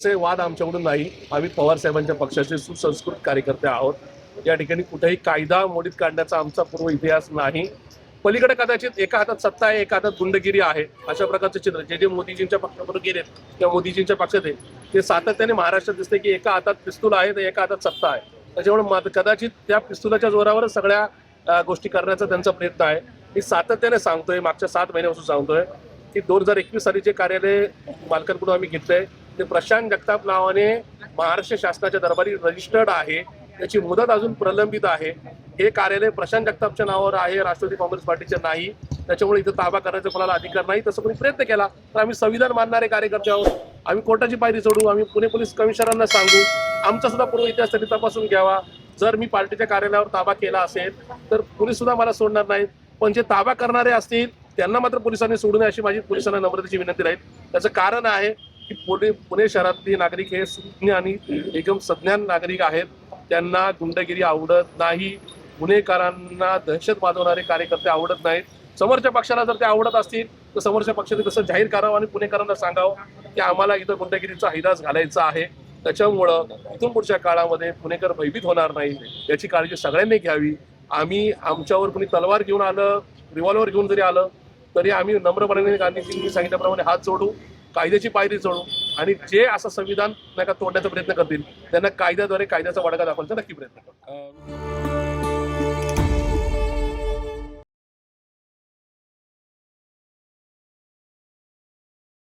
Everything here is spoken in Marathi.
चे वाद आमच्याकडून नाही. आम्ही पवार साहेबांच्या पक्षाचे सुसंस्कृत कार्यकर्ते आहोत. या ठिकाणी कुठेही कायदा मोडीत काढण्याचा आमचा पूर्व इतिहास नाही. पलीकडे कदाचित एका हातात सत्ता आहे एका हातात गुंडगिरी आहे. अशा प्रकारचे चित्र. जे जे मोदीजींच्या पक्षाबरोबर गेलेत किंवा मोदीजींच्या पक्षात आहे ते सातत्याने महाराष्ट्रात दिसते की एका हातात पिस्तूल आहे तर एका हातात सत्ता आहे. त्याच्यामुळे मात- कदाचित त्या पिस्तुलाच्या जोरावरच सगळ्या गोष्टी करण्याचा त्यांचा प्रयत्न आहे. मी सातत्याने सांगतोय मागच्या सात महिन्यापासून सांगतोय की दोन हजार एकवीस सालीचे कार्यालय मालकांकडून आम्ही घेतलंय ते प्रशांत जगताप नावाने महाराष्ट्र शासनाच्या दरबारी रजिस्टर्ड आहे. त्याची मुदत अजून प्रलंबित आहे. हे कार्यालय प्रशांत जगतापच्या नावावर आहे. राष्ट्रवादी काँग्रेस पार्टीचे नाही. त्याच्यामुळे इथं ताबा करण्याचा कोणाला अधिकार नाही तसं कोणी प्रयत्न केला. तर आम्ही संविधान मानणारे कार्यकर्ते आहोत. आम्ही कोर्टाची पायरी सोडू. आम्ही पुणे पोलीस कमिशनरांना सांगू. आमचा सुद्धा पूर्व इतिहास त्यांनी तपासून घ्यावा. जर मी पार्टीच्या कार्यालयावर ताबा केला असेल तर पोलीस सुद्धा मला सोडणार नाहीत. पण जे ताबा करणारे असतील त्यांना मात्र पोलिसांनी सोडू नये अशी माझी पोलिसांना नम्रतेची विनंती राहील. त्याचं कारण आहे की पुणे पुणे शहरातले नागरिक हे सुज्ञ आणि एकदम सज्ञान नागरिक आहेत. त्यांना गुंडगिरी आवडत नाही. गुन्हेगारांना दहशत वाजवणारे कार्यकर्ते आवडत नाहीत. समोरच्या पक्षाला जर ते आवडत असतील तर समोरच्या पक्षाने तसं जाहीर करावं आणि पुणेकरांना सांगावं की आम्हाला इथं गुंडगिरीचा हैदास घालायचा आहे. त्याच्यामुळं इथून पुढच्या काळामध्ये पुणेकर भयभीत होणार नाही. याची काळजी सगळ्यांनी घ्यावी. आम्ही आमच्यावर कुणी तलवार घेऊन आलं रिव्हॉल्वर घेऊन जरी आलं तरी आम्ही नम्रपणे गांधीजींनी सांगितल्याप्रमाणे हात जोडू. कायद्याची पायरी चढू आणि जे असं संविधान नाही का तोडण्याचा प्रयत्न करतील त्यांना कायद्याद्वारे कायद्याचा वडगा दाखवायचा नक्की प्रयत्न करू.